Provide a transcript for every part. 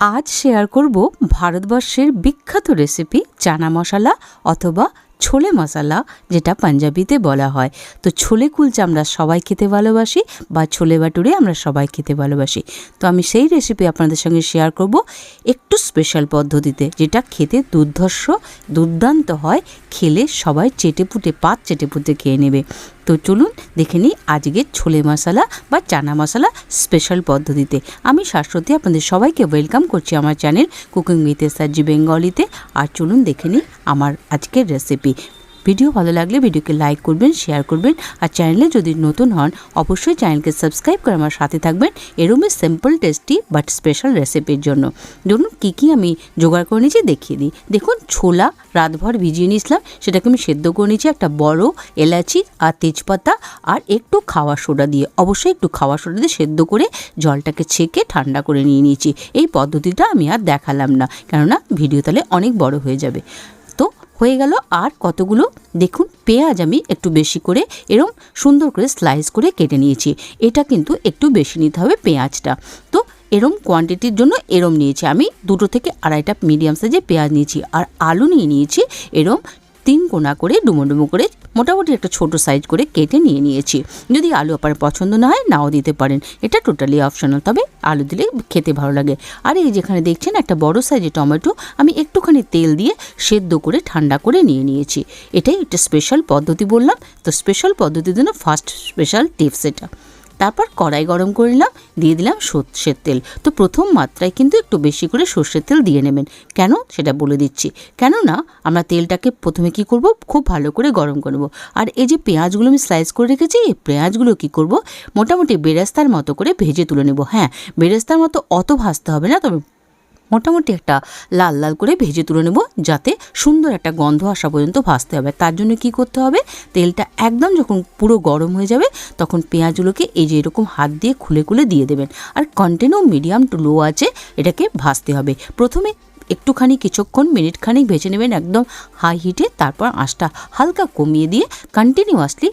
আজ শেয়ার করব ভারতবর্ষের বিখ্যাত রেসিপি চানা মশলা অথবা ছোলে মশলা, যেটা পাঞ্জাবিতে বলা হয়। তো ছোলে কুলচা আমরা সবাই খেতে ভালোবাসি বা ছোলে বাটুরে আমরা সবাই খেতে ভালোবাসি। তো আমি সেই রেসিপি আপনাদের সঙ্গে শেয়ার করব একটু স্পেশাল পদ্ধতিতে, যেটা খেতে দুর্ধর্ষ, দুর্দান্ত হয়, খেলে সবাই চেটেপুটে, পাত চেটেপুটে খেয়ে নেবে। তো চলুন দেখে নিই আজকের ছোলে মশলা বা চানা মশলা স্পেশাল পদ্ধতিতে। আমি শাশ্বতী আপনাদের সবাইকে ওয়েলকাম করছি আমার চ্যানেল কুকিং উইথ এসআরজি বেঙ্গলিতে আর চলুন দেখে নিই আমার আজকের রেসিপি ভিডিও ভালো লাগলে ভিডিওকে লাইক করবেন, শেয়ার করবেন আর চ্যানেলে যদি নতুন হন, অবশ্যই চ্যানেলকে সাবস্ক্রাইব করে আমার সাথে থাকবেন এরমই সিম্পল টেস্টি বাট স্পেশাল রেসিপির জন্য। ধরুন কী কী আমি জোগাড় করে নিয়েছি, দেখিয়ে দিই। দেখুন, ছোলা, রাতভর ভিজিয়ে নিয়েছিলাম, সেটাকে আমি সেদ্ধ করে নিয়েছি একটা বড় এলাচি আর তেজপাতা আর একটু খাওয়া সোডা দিয়ে। অবশ্যই একটু খাওয়া সোডা দিয়ে সেদ্ধ করে জলটাকে ছেঁকে ঠান্ডা করে নিয়ে নিয়েছি। এই পদ্ধতিটা আমি আর দেখালাম না, কেননা ভিডিও তাহলে অনেক বড় হয়ে যাবে। হয়ে গেল। আর কতগুলো? দেখুন, পেঁয়াজ আমি একটু বেশি করে এরম সুন্দর করে স্লাইস করে কেটে নিয়েছি। এটা কিন্তু একটু বেশি নিতে হবে পেঁয়াজটা। তো এরম কোয়ান্টিটির জন্য এরম নিয়েছি। আমি দুটো থেকে আড়াইটা মিডিয়াম সাইজে পেঁয়াজ নিয়েছি। আর আলু নিয়ে নিয়েছি এরম তিন কোনা করে ডুমো ডুমো করে মোটামুটি একটা ছোট সাইজ করে কেটে নিয়ে নিয়েছি। যদি আলু আপনার পছন্দ না হয়, নাও দিতে পারেন। এটা টোটালি অপশনাল তবে আলু দিলে খেতে ভালো লাগে। আর এই যেখানে দেখছেন একটা বড় সাইজের টমেটো, আমি একটুখানি তেল দিয়ে সেদ্ধ করে, ঠান্ডা করে নিয়ে নিয়েছি। এটাই একটা স্পেশাল পদ্ধতি বললাম। তো স্পেশাল পদ্ধতির জন্য ফার্স্ট স্পেশাল টিপস এটা। তারপর কড়াই গরম করে নিলাম, দিয়ে দিলাম সর্ষের তেল। তো প্রথম মাত্রায় কিন্তু একটু বেশি করে সর্ষের তেল দিয়ে নেবেন। কেন? সেটা বলে দিচ্ছি। কেননা, আমরা তেলটাকে প্রথমে কি করব? খুব ভালো করে গরম করব আর এই যে পেঁয়াজগুলো আমি স্লাইস করে রেখেছি, এই পেঁয়াজগুলো কী করব? মোটামুটি বেরেস্তার মতো করে ভেজে তুলে নেব। হ্যাঁ বেরেস্তার মতো অত ভাজতে হবে না, তবে মোটামুটি একটা লাল লাল করে ভেজে তুলে নেব, যাতে সুন্দর একটা গন্ধ আসা পর্যন্ত ভাজতে হবে। তার জন্য কি করতে হবে? তেলটা একদম যখন পুরো গরম হয়ে যাবে, তখন পেঁয়াজগুলোকে এই যে এরকম হাত দিয়ে খুলে খুলে দিয়ে দেবেন। আর কন্টিনিউ মিডিয়াম টু লো আছে, এটাকে ভাজতে হবে। প্রথমে একটুখানি কিছুক্ষণ মিনিট খানিক ভেজে নেবেন একদম হাই হিটে তারপর আঁচটা হালকা কমিয়ে দিয়ে কন্টিনিউয়াসলি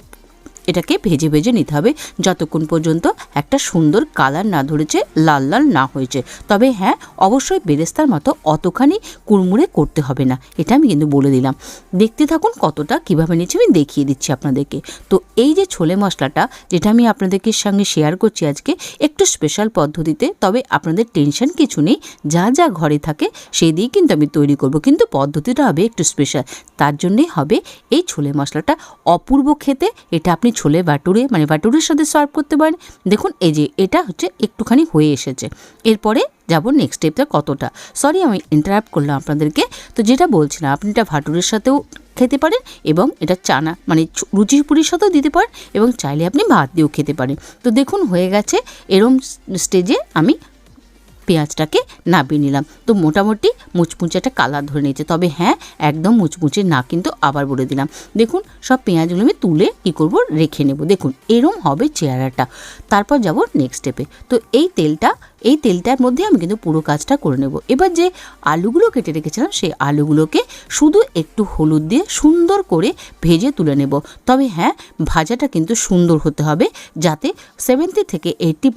এটাকে ভেজে ভেজে নিতে হবে। যতক্ষণ পর্যন্ত একটা সুন্দর কালার না ধরেছে, লাল লাল না হয়েছে। তবে হ্যাঁ অবশ্যই বেরেস্তার মতো অতখানি কুড়মুড়ে করতে হবে না। এটা আমি কিন্তু বলে দিলাম। দেখতে থাকুন কতটা, কীভাবে নিচ্ছি, আমি দেখিয়ে দিচ্ছি আপনাদেরকে। তো এই যে ছোলে মশলাটা, যেটা আমি আপনাদেরকে সঙ্গে শেয়ার করছি আজকে, একটু স্পেশাল পদ্ধতিতে, তবে আপনাদের টেনশন কিছু নেই, যা যা ঘরে থাকে, সেই দিয়েই কিন্তু আমি তৈরি করব। কিন্তু পদ্ধতিটা হবে একটু স্পেশাল তার জন্যেই হবে এই ছোলে মশলাটা অপূর্ব খেতে, এটা আপনি ছোলে বাটুরে মানে বাটুরের সাথে সার্ভ করতে পারেন। দেখুন, এই যে এটা হচ্ছে একটুখানি হয়ে এসেছে। এরপরে যাব নেক্সট স্টেপটা কতটা? সরি আমি ইন্টারাপ্ট করলাম আপনাদেরকে। তো যেটা বলছিলাম, আপনি এটা ভাটুরের সাথেও খেতে পারেন এবং এটা চানা মানে লুচি পুরির সাথেও দিতে পারেন এবং চাইলে আপনি ভাত দিয়েও খেতে পারেন। তো দেখুন, হয়ে গেছে। এরম স্টেজে আমি পেঁয়াজটাকে নাবিয়ে নিলাম। তো মোটামুটি মুচমুচে একটা কালার ধরে নিয়েছে। তবে হ্যাঁ একদম মুচমুচে না কিন্তু আবার বলে দিলাম। দেখুন, সব পেঁয়াজগুলো আমি তুলে কী করব? রেখে নেব। দেখুন, এরম হবে চেহারাটা। তারপর যাব নেক্সট স্টেপে তো এই তেলটা এই তেলটার মধ্যে আমি কিন্তু পুরো কাজটা করে নেব। এবার যে আলুগুলো কেটে রেখেছিলাম, সেই আলুগুলোকে শুধু একটু হলুদ দিয়ে সুন্দর করে ভেজে তুলে নেব। তবে হ্যাঁ ভাজাটা কিন্তু সুন্দর হতে হবে যাতে সেভেন্টি থেকে এইটটি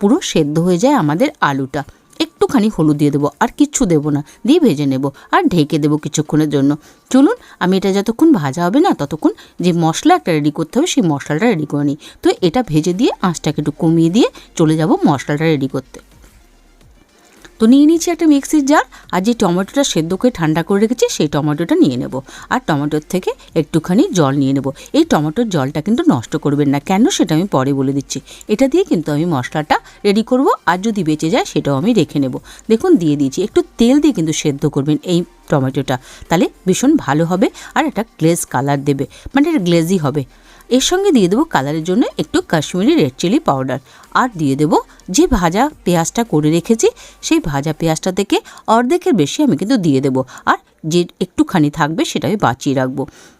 পুরো সেদ্ধ হয়ে যায় আমাদের আলুটা। একটুখানি হলুদ দিয়ে দেবো, আর কিচ্ছু দেবো না। দিয়ে ভেজে নেব, আর ঢেকে দেবো কিছুক্ষণের জন্য। চলুন, আমি এটা যতক্ষণ ভাজা হবে না, ততক্ষণ যে মশলা একটা রেডি করতে হবে, সেই মশলাটা রেডি করে নিই। তো এটা ভেজে দিয়ে আঁচটাকে একটু কমিয়ে দিয়ে চলে যাব মশলাটা রেডি করতে। তো নিয়ে নিচ্ছি একটা মিক্সির জার, আর যে টমেটোটা সেদ্ধ করে ঠান্ডা করে রেখেছি, সেই টমেটোটা নিয়ে নেব। আর টমেটোর থেকে একটুখানি জল নিয়ে নেব। এই টমেটোর জলটা কিন্তু নষ্ট করবেন না। কেন সেটা আমি পরে বলে দিচ্ছি। এটা দিয়ে কিন্তু আমি মশলাটা রেডি করব, আর যদি বেঁচে যায় সেটাও আমি রেখে নেব। দেখুন, দিয়ে দিয়েছি। একটু তেল দিয়ে কিন্তু সেদ্ধ করবেন এই টমেটোটা। তাহলে ভীষণ ভালো হবে, আর একটা গ্লেজ কালার দেবে। মানে এটা গ্লেজি হবে। এর সঙ্গে দিয়ে দেবো কালারের জন্য একটু কাশ্মীরি রেড চিলি পাউডার। আর দিয়ে দেবো যে ভাজা পেঁয়াজটা করে রেখেছি, সেই ভাজা পেঁয়াজটা থেকে অর্ধেকের বেশি আমি কিন্তু দিয়ে দেবো। আর যে একটুখানি থাকবে সেটা আমি বাঁচিয়ে রাখব।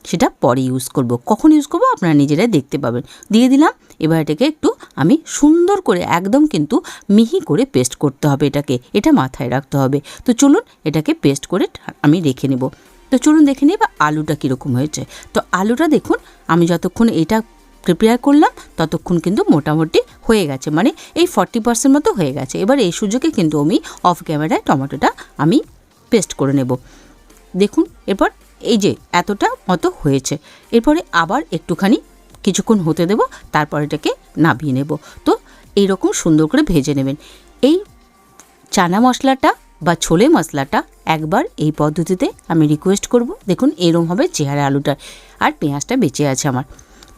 সেটা পরে ইউজ করব। কখন ইউজ করব আপনারা নিজেরাই দেখতে পাবেন। দিয়ে দিলাম, এবার এটাকে একটু আমি সুন্দর করে একদম কিন্তু মিহি করে পেস্ট করতে হবে এটাকে। এটা মাথায় রাখতে হবে। তো চলুন এটাকে পেস্ট করে আমি রেখে নেব। তো চলুন দেখে নিই বা আলুটা কীরকম হয়েছে। তো আলুটা দেখুন, আমি যতক্ষণ এটা প্রিপেয়ার করলাম, ততক্ষণ কিন্তু মোটামুটি হয়ে গেছে। মানে এই ফর্টি পার্সেন্ট মতো হয়ে গেছে। এবার এই সুযোগে কিন্তু আমি অফ ক্যামেরায় টমেটোটা আমি পেস্ট করে নেব। দেখুন, এরপর এই যে এতটা মতো হয়েছে। এরপরে আবার একটুখানি কিছুক্ষণ হতে দেব, তারপর এটাকে নামিয়ে নেব। তো এইরকম সুন্দর করে ভেজে নেবেন। এই চানা মশলাটা বা ছোলে মশলাটা একবার এই পদ্ধতিতে আমি রিকোয়েস্ট করব। দেখুন, এরম হবে চেহারা আলুটা আর পেঁয়াজটা বেঁচে আছে আমার।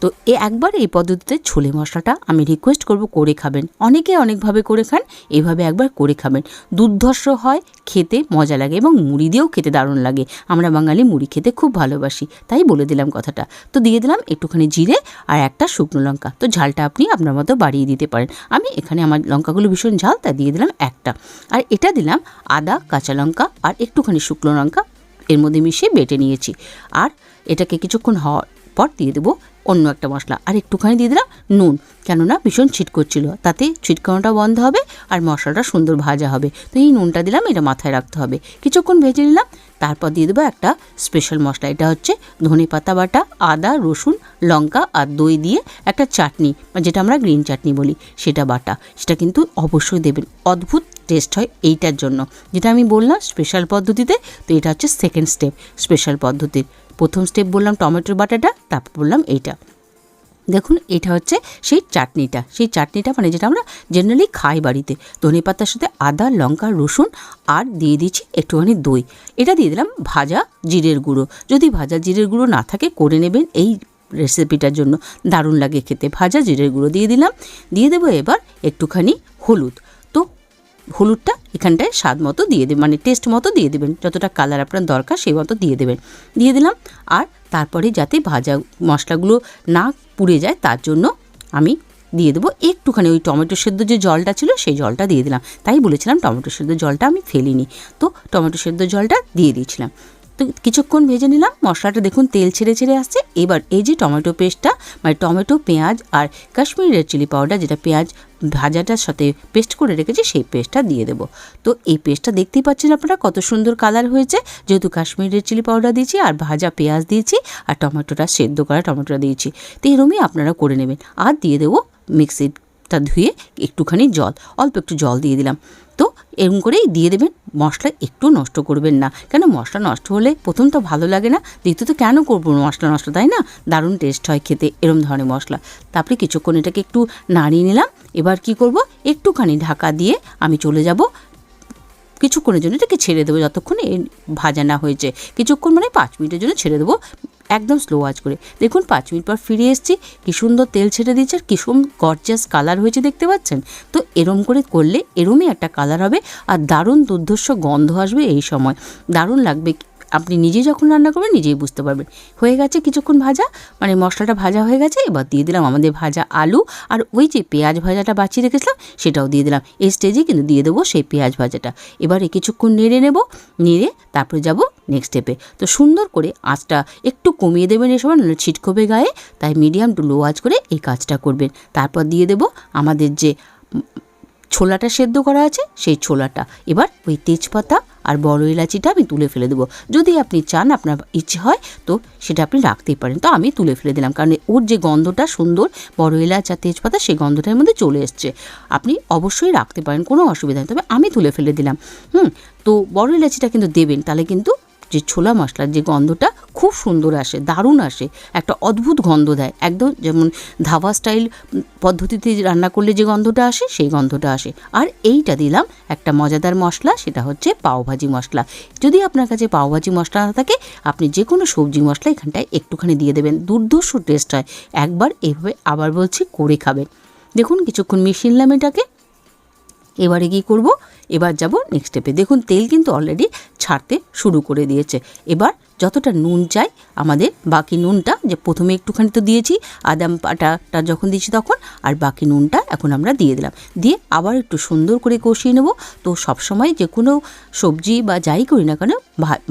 তো এ একবার এই পদ্ধতিতে ছোলে মশলাটা আমি রিকোয়েস্ট করব করে খাবেন। অনেকে অনেকভাবে করে খান এইভাবে একবার করে খাবেন। দুর্ধর্ষ হয়, খেতে মজা লাগে এবং মুড়ি দিয়েও খেতে দারুণ লাগে। আমরা বাঙালি মুড়ি খেতে খুব ভালোবাসি, তাই বলে দিলাম কথাটা। তো দিয়ে দিলাম একটুখানি জিরে আর একটা শুকনো লঙ্কা। তো ঝালটা আপনি আপনার মতো বাড়িয়ে দিতে পারেন। আমি এখানে আমার লঙ্কাগুলো ভীষণ ঝাল তাই দিয়ে দিলাম একটা। আর এটা দিলাম আদা, কাঁচা লঙ্কা আর একটুখানি শুকনো লঙ্কা। এর মধ্যে মিশিয়ে বেটে নিয়েছি। আর এটাকে কিছুক্ষণ হওয়ার পর দিয়ে দেবো অন্য একটা মশলা। আর একটুখানি দিয়ে দিলাম নুন, কেননা ভীষণ ছিটকোচ্ছিল তাতে ছিটকানোটা বন্ধ হবে আর মশলাটা সুন্দর ভাজা হবে। তো এই নুনটা দিলাম, এটা মাথায় রাখতে হবে। কিছুক্ষণ ভেজে নিলাম, তারপর দিয়ে দেবো একটা স্পেশাল মশলা। এটা হচ্ছে ধনে পাতা বাটা, আদা, রসুন, লঙ্কা আর দই দিয়ে একটা চাটনি যেটা আমরা গ্রিন চাটনি বলি, সেটা বাটা। সেটা কিন্তু অবশ্যই দেবেন। অদ্ভুত টেস্ট হয় এইটার জন্য। যেটা আমি বললাম স্পেশাল পদ্ধতিতে, তো এটা হচ্ছে সেকেন্ড স্টেপ স্পেশাল পদ্ধতির। প্রথম স্টেপ বললাম টমেটোর বাটাটা, তারপর বললাম এইটা। দেখুন, এটা হচ্ছে সেই চাটনিটা। সেই চাটনিটা মানে যেটা আমরা জেনারেলি খাই বাড়িতে। ধনে পাতার সাথে আদা, লঙ্কা, রসুন আর দিয়ে দিচ্ছি একটুখানি দই। এটা দিয়ে দিলাম ভাজা জিরের গুঁড়ো। যদি ভাজা জিরের গুঁড়ো না থাকে, করে নেবেন এই রেসিপিটার জন্য। দারুণ লাগে খেতে। ভাজা জিরের গুঁড়ো দিয়ে দিলাম। দিয়ে দেবো এবার একটুখানি হলুদ। হলুদটা এখানটায় স্বাদ মতো দিয়ে দেবেন মানে টেস্ট মতো দিয়ে দেবেন। যতটা কালার আপনার দরকার সেই মতো দিয়ে দেবেন। দিয়ে দিলাম, আর তারপরে যাতে ভাজা মশলাগুলো না পুড়ে যায়, তার জন্য আমি দিয়ে দেবো একটুখানি ওই টমেটো সেদ্ধ যে জলটা ছিল সেই জলটা দিয়ে দিলাম। তাই বলেছিলাম টমেটো সেদ্ধ জলটা আমি ফেলিনি। তো টমেটো সেদ্ধ জলটা দিয়ে দিয়েছিলাম। তো কিছুক্ষণ ভেজে নিলাম, মশলাটা দেখুন তেল ছেড়ে ছেড়ে আসছে। এবার এই যে টমেটো পেস্টটা মানে টমেটো, পেঁয়াজ আর কাশ্মীরি রেড চিলি পাউডার যেটা পেঁয়াজ ভাজাটার সাথে পেস্ট করে রেখেছি, সেই পেস্টটা দিয়ে দেবো। তো এই পেস্টটা দেখতেই পাচ্ছেন আপনারা কত সুন্দর কালার হয়েছে। যেহেতু কাশ্মীরি রেড চিলি পাউডার দিয়েছি আর ভাজা পেঁয়াজ দিয়েছি আর টমেটোটা সেদ্ধ করা টমেটোটা দিয়েছি। তো এরমই আপনারা করে নেবেন। আর দিয়ে দেবো মিক্সিটা ধুয়ে একটুখানি জল, অল্প একটু জল দিয়ে দিলাম। তো এরকম করেই দিয়ে দেবেন। মশলা একটু নষ্ট করবেন না। কেন? মশলা নষ্ট হলে প্রথম তো ভালো লাগে না। দ্বিতীয়ত কেন করব মশলা নষ্ট? তাই না? দারুণ টেস্ট হয় খেতে এরম ধরনের মশলা। তারপরে কিছুক্ষণ এটাকে একটু নাড়িয়ে নিলাম। এবার কি করব? একটুখানি ঢাকা দিয়ে আমি চলে যাব। কিছুক্ষণের জন্য এটাকে ছেড়ে দেবো। যতক্ষণ ভাজা না হয়েছে। কিছুক্ষণ মানে পাঁচ মিনিটের জন্য ছেড়ে দেবো। একদম স্লো আজ করে। দেখুন, পাঁচ মিনিট পর ফিরে এসেছি। কি সুন্দর তেল ছেড়ে দিচ্ছে আর কি সুন্দর গরজাস কালার হয়েছে, দেখতে পাচ্ছেন? তো এরম করে করলে এরমই একটা কালার হবে আর দারুণ দুর্ধর্ষ গন্ধ আসবে এই সময়। দারুণ লাগবে। আপনি নিজে যখন রান্না করবেন, নিজেই বুঝতে পারবেন। হয়ে গেছে কিছুক্ষণ ভাজা মানে মশলাটা ভাজা হয়ে গেছে, এবার দিয়ে দিলাম আমাদের ভাজা আলু। আর ওই যে পেঁয়াজ ভাজাটা বাঁচিয়ে রেখেছিলাম, সেটাও দিয়ে দিলাম। এই স্টেজে কিন্তু দিয়ে দেবো সেই পেঁয়াজ ভাজাটা। এবারে কিছুক্ষণ নেড়ে নেব, নেড়ে তারপরে যাব নেক্সট স্টেপে তো সুন্দর করে আঁচটা একটু কমিয়ে দেবেন এ সময়, নাহলে ছিটকবে গায়ে। তাই মিডিয়াম টু লো আঁচ করে এই কাজটা করবেন। তারপর দিয়ে দেব আমাদের যে ছোলাটা সেদ্ধ করা আছে, সেই ছোলাটা। এবার ওই তেজপাতা আর বড় এলাচিটা আমি তুলে ফেলে দেবো। যদি আপনি চান, আপনার ইচ্ছে হয়, তো সেটা আপনি রাখতেই পারেন। তো আমি তুলে ফেলে দিলাম, কারণ ওর যে গন্ধটা সুন্দর, বড় এলাচ আর তেজপাতা, সেই গন্ধটার মধ্যে চলে এসছে। আপনি অবশ্যই রাখতে পারেন, কোনো অসুবিধা নেই। তবে আমি তুলে ফেলে দিলাম। হুম, তো বড় এলাচিটা কিন্তু দেবেন, তাহলে কিন্তু যে ছোলা মশলার যে গন্ধটা খুব সুন্দর আসে, দারুণ আসে, একটা অদ্ভুত গন্ধ দেয়। একদম যেমন ধাবা স্টাইল পদ্ধতিতে রান্না করলে যে গন্ধটা আসে, সেই গন্ধটা আসে। আর এইটা দিলাম একটা মজাদার মশলা, সেটা হচ্ছে পাওভাজি মশলা। যদি আপনার কাছে পাওভাজি মশলা না থাকে, আপনি যে কোনো সবজি মশলা এখানটায় একটুখানি দিয়ে দেবেন। দুর্ধর্ষ টেস্ট হয়। একবার এইভাবে আবার বলছি করে খাবেন। দেখুন, কিছুক্ষণ মিশিয়ে নিলাম এটাকে। এবারে কী করব? এবার যাব নেক্সট স্টেপে দেখুন, তেল কিন্তু অলরেডি ছাড়তে শুরু করে দিয়েছে। এবার যতটা নুন চাই, আমাদের বাকি নুনটা, যে প্রথমে একটুখানি তো দিয়েছি আদাম পাটাটা যখন দিয়েছি তখন, আর বাকি নুনটা এখন আমরা দিয়ে দিলাম। দিয়ে আবার একটু সুন্দর করে কষিয়ে নেব। তো সবসময় যে কোনো সবজি বা যাই করি না কেন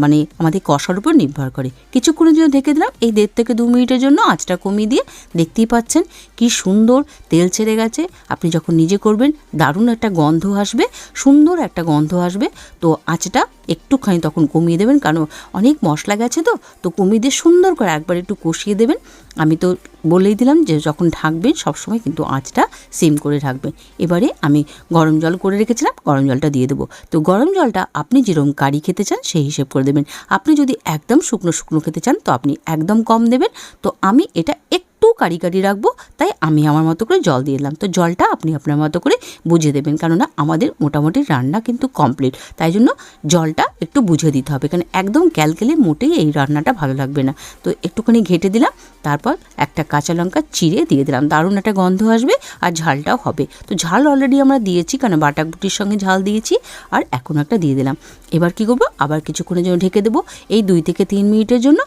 মানে আমাদের কষার উপর নির্ভর করে। কিছুক্ষণের জন্য ঢেকে দিলাম। এই দেড় থেকে দু মিনিটের জন্য আঁচটা কমিয়ে দিয়ে দেখতেই পাচ্ছেন কি সুন্দর তেল ছেড়ে গেছে। আপনি যখন নিজে করবেন, দারুণ একটা গন্ধ আসবে। সুন্দর একটা গন্ধ আসবে। তো আঁচটা একটুখানি তখন কমিয়ে দেবেন, কারণ অনেক মশলা গেছে তো তো কমিয়ে দিয়ে সুন্দর করে একবার একটু কষিয়ে দেবেন। আমি তো বলেই দিলাম যে যখন ঢাকবেন, সবসময় কিন্তু আঁচটা সিম করে ঢাকবেন। এবারে আমি গরম জল করে রেখেছিলাম, গরম জলটা দিয়ে দেবো। তো গরম জলটা আপনি যেরকম কারি খেতে চান, সেই হিসেব করে দেবেন। আপনি যদি একদম শুকনো শুকনো খেতে চান, তো আপনি একদম কম দেবেন। তো আমি এটা একটু কারি কারি রাখব, তাই আমি আমার মতো করে জল দিয়ে দিলাম। তো জলটা আপনি আপনার মতো করে বুঝে দেবেন, কেননা আমাদের মোটামুটি রান্না কিন্তু কমপ্লিট তাই জন্য জলটা একটু বুঝে দিতে হবে, কারণ একদম ক্যালকেলে মোটেই এই রান্নাটা ভালো লাগবে না। তো একটুখানি ঘেটে দিলাম, তারপর একটা কাঁচা লঙ্কা চিড়ে দিয়ে দিলাম। দারুণ একটা গন্ধ আসবে আর ঝালটাও হবে। তো ঝাল অলরেডি আমরা দিয়েছি কারণ বাটাকুটির সঙ্গে ঝাল দিয়েছি, আর এখন একটা দিয়ে দিলাম। এবার কি করব, আবার কিছুক্ষণের জন্য ঢেকে দেবো। এই দুই থেকে তিন মিনিটের জন্য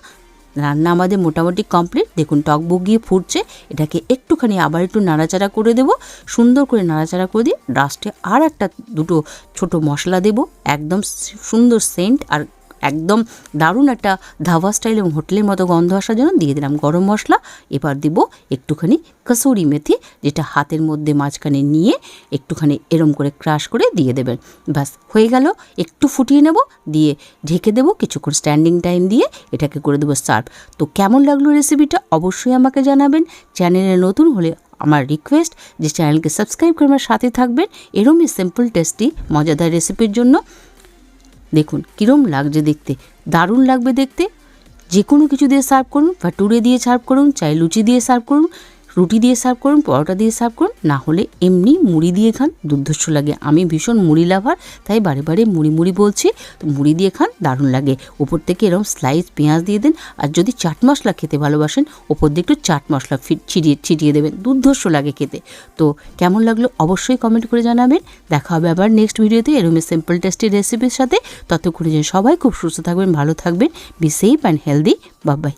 রান্না আমাদের মোটামুটি কমপ্লিট দেখুন, টক বগিয়ে ফুটছে। এটাকে একটুখানি আবার একটু নাড়াচাড়া করে দেব। সুন্দর করে নাড়াচাড়া করে দিয়ে লাস্টে আর একটা দুটো ছোট মশলা দেব। একদম সুন্দর সেন্ট আর একদম দারুণ একটা ধাবা স্টাইল এবং হোটেলের মতো গন্ধ আসার জন্য দিয়ে দিলাম গরম মশলা। এবার দেবো একটুখানি কসুরি মেথি, যেটা হাতের মধ্যে মাঝখানে নিয়ে একটুখানি এরম করে ক্রাশ করে দিয়ে দেবেন। ব্যাস, হয়ে গেল। একটু ফুটিয়ে নেব, দিয়ে ঢেকে দেবো কিছুক্ষণ স্ট্যান্ডিং টাইম দিয়ে এটাকে করে দেবো সার্ভ তো কেমন লাগল রেসিপিটা অবশ্যই আমাকে জানাবেন। চ্যানেলে নতুন হলে আমার রিকোয়েস্ট যে চ্যানেলকে সাবস্ক্রাইব করে আমার সাথে থাকবেন। এরমই সিম্পল টেস্টি মজাদার রেসিপির জন্য। দেখুন, কীরম লাগছে দেখতে। দারুণ লাগবে দেখতে। যে কোনো কিছু দিয়ে সার্ভ করুন, ভাটুরে দিয়ে সার্ভ করুন, চাই লুচি দিয়ে সার্ভ করুন রুটি দিয়ে সার্ভ করুন, পরোটা দিয়ে সার্ভ করুন, না হলে এমনি মুড়ি দিয়ে খান, দুর্ধর্ষ লাগে। আমি ভীষণ মুড়ি লাভার, তাই বারে বারে মুড়ি মুড়ি বলছি, তো মুড়ি দিয়ে খান, দারুণ লাগে। ওপর থেকে এরকম স্লাইস পেঁয়াজ দিয়ে দেন, আর যদি চাট মশলা খেতে ভালোবাসেন, ওপর দিয়ে একটু চাট মশলা ছিটিয়ে ছিটিয়ে দেবেন, দুর্ধর্ষ লাগে খেতে। তো কেমন লাগল অবশ্যই কমেন্ট করে জানাবেন। দেখা হবে আবার নেক্সট ভিডিওতে এরকম সিম্পল টেস্টি রেসিপির সাথে। ততক্ষণে যেন সবাই খুব সুস্থ থাকবেন, ভালো থাকবেন বি সেফ অ্যান্ড হেলদি বাবাই